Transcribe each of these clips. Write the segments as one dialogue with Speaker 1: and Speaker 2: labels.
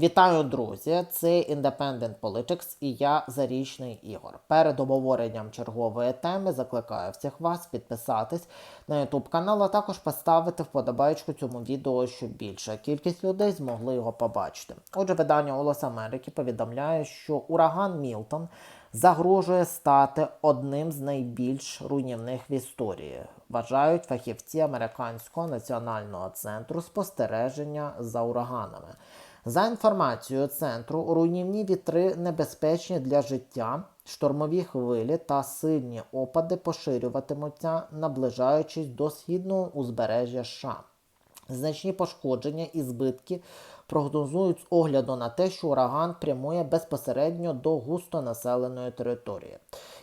Speaker 1: Вітаю, друзі! Це Independent Politics і я Зарічний Ігор. Перед обговоренням чергової теми закликаю всіх вас підписатись на YouTube канал, а також поставити вподобайку цьому відео, щоб більша кількість людей змогли його побачити. Отже, видання Голос Америки повідомляє, що ураган Мілтон загрожує стати одним з найбільш руйнівних в історії, вважають фахівці Американського національного центру спостереження за ураганами. За інформацією центру, руйнівні вітри небезпечні для життя, штормові хвилі та сильні опади поширюватимуться, наближаючись до східного узбережжя США. Значні пошкодження і збитки прогнозують з огляду на те, що ураган прямує безпосередньо до густонаселеної території.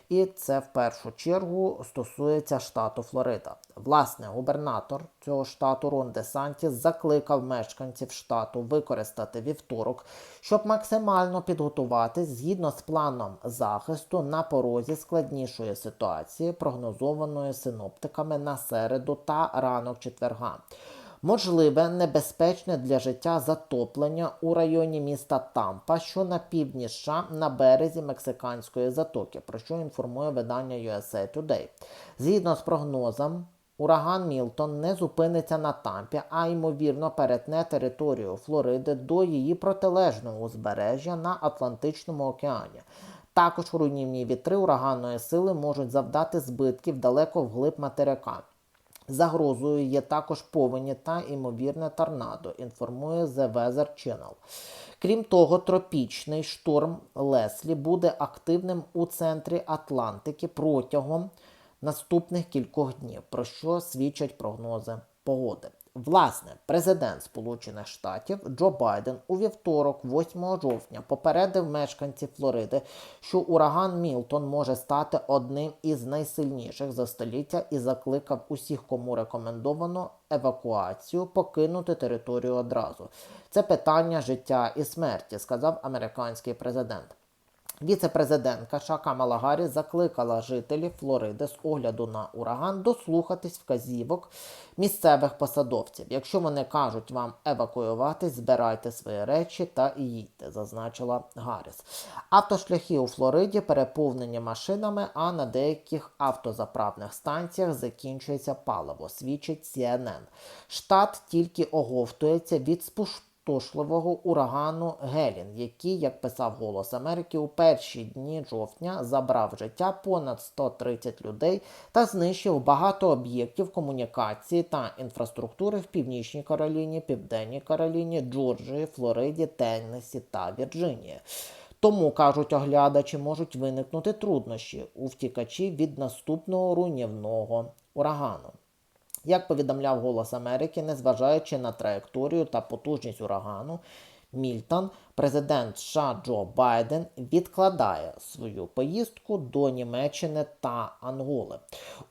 Speaker 1: І це в першу чергу стосується штату Флорида. Власне, губернатор цього штату Рон Де Сантіс закликав мешканців штату використати вівторок, щоб максимально підготуватись згідно з планом захисту на порозі складнішої ситуації, прогнозованої синоптиками на середу та ранок четверга. Можливе небезпечне для життя затоплення у районі міста Тампа, що на півдні США на березі Мексиканської затоки, про що інформує видання USA Today. Згідно з прогнозом, ураган Мілтон не зупиниться на Тампі, а ймовірно перетне територію Флориди до її протилежного узбережжя на Атлантичному океані. Також руйнівні вітри ураганної сили можуть завдати збитків далеко вглиб материка. Загрозою є також повені та ймовірне торнадо, інформує The Weather Channel. Крім того, тропічний шторм Леслі буде активним у центрі Атлантики протягом наступних кількох днів, про що свідчать прогнози погоди. Власне, президент Сполучених Штатів Джо Байден у вівторок, 8 жовтня, попередив мешканців Флориди, що ураган Мілтон може стати одним із найсильніших за століття і закликав усіх, кому рекомендовано евакуацію, покинути територію одразу. Це питання життя і смерті, сказав американський президент. Віце-президентка США Камала Гарріс закликала жителів Флориди з огляду на ураган дослухатись вказівок місцевих посадовців. Якщо вони кажуть вам евакуюватись, збирайте свої речі та їдьте, зазначила Гарріс. Автошляхи у Флориді переповнені машинами, а на деяких автозаправних станціях закінчується паливо, свідчить CNN. Штат тільки оговтується від спуш спустошливого урагану Гелін, який, як писав Голос Америки, у перші дні жовтня забрав життя понад 130 людей та знищив багато об'єктів комунікації та інфраструктури в Північній Кароліні, Південній Кароліні, Джорджії, Флориді, Теннесі та Вірджинії. Тому, кажуть оглядачі, можуть виникнути труднощі у втікачів від наступного руйнівного урагану. Як повідомляв Голос Америки, незважаючи на траєкторію та потужність урагану, Мільтон, президент США Джо Байден відкладає свою поїздку до Німеччини та Анголи.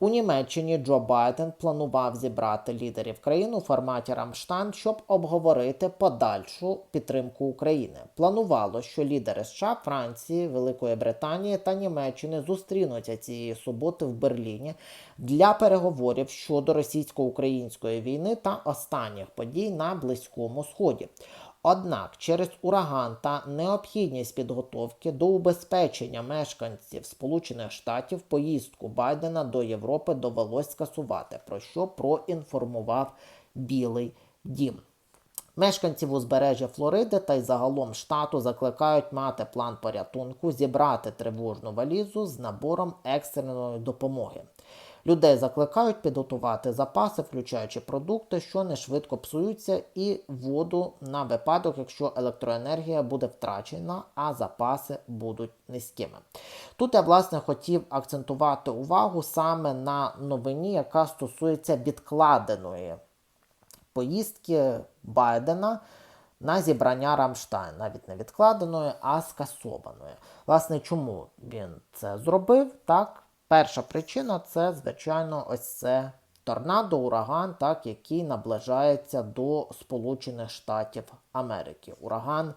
Speaker 1: У Німеччині Джо Байден планував зібрати лідерів країн у форматі Рамштайн, щоб обговорити подальшу підтримку України. Планувало, що лідери США, Франції, Великої Британії та Німеччини зустрінуться цієї суботи в Берліні для переговорів щодо російсько-української війни та останніх подій на Близькому Сході. Однак через ураган та необхідність підготовки до убезпечення мешканців Сполучених Штатів поїздку Байдена до Європи довелось скасувати, про що проінформував Білий Дім. Мешканців узбережжя Флориди та й загалом штату закликають мати план порятунку, зібрати тривожну валізу з набором екстреної допомоги. Людей закликають підготувати запаси, включаючи продукти, що не швидко псуються, і воду на випадок, якщо електроенергія буде втрачена, а запаси будуть низькими. Тут я власне хотів акцентувати увагу саме на новині, яка стосується відкладеної поїздки Байдена. На зібрання Рамштайн, навіть не відкладеної, а скасованої. Власне, чому він це зробив? Так, Перша причина це, звичайно, ось це торнадо, ураган, так, який наближається до Сполучених Штатів Америки. Ураган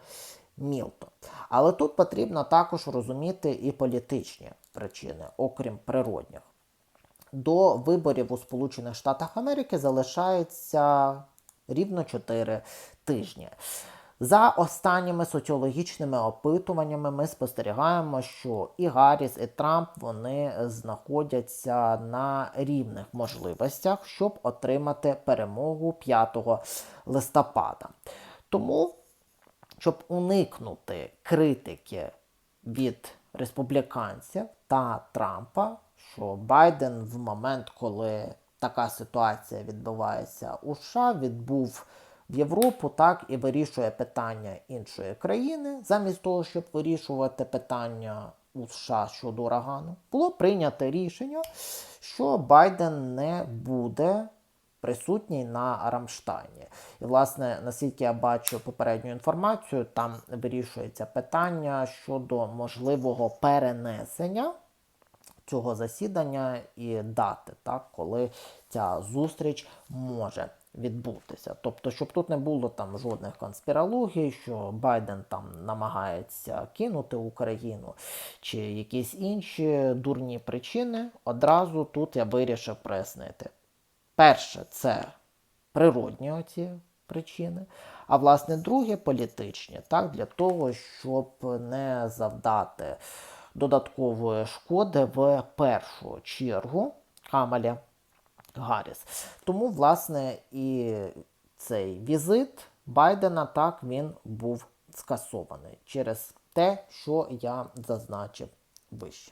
Speaker 1: Мілтон. Але тут потрібно також розуміти і політичні причини, окрім природних. До виборів у Сполучених Штатах Америки залишається рівно 4 тижні. За останніми соціологічними опитуваннями ми спостерігаємо, що і Гарріс, і Трамп вони знаходяться на рівних можливостях, щоб отримати перемогу 5 листопада. Тому, щоб уникнути критики від республіканців та Трампа, що Байден в момент, коли така ситуація відбувається у США, відбув в Європу, так і вирішує питання іншої країни, замість того, щоб вирішувати питання у США щодо урагану, було прийнято рішення, що Байден не буде присутній на Рамштайні. І, власне, наскільки я бачу попередню інформацію, там вирішується питання щодо можливого перенесення цього засідання і дати, так, коли ця зустріч може відбутися. Тобто, щоб тут не було там жодних конспірологій, що Байден там намагається кинути Україну чи якісь інші дурні причини, одразу тут я вирішив прояснити. Перше, це природні оці причини, а власне друге політичні, так, для того, щоб не завдати додаткової шкоди в першу чергу Камалі Гарріс. Тому, власне, і цей візит Байдена так він був скасований через те, що я зазначив вище.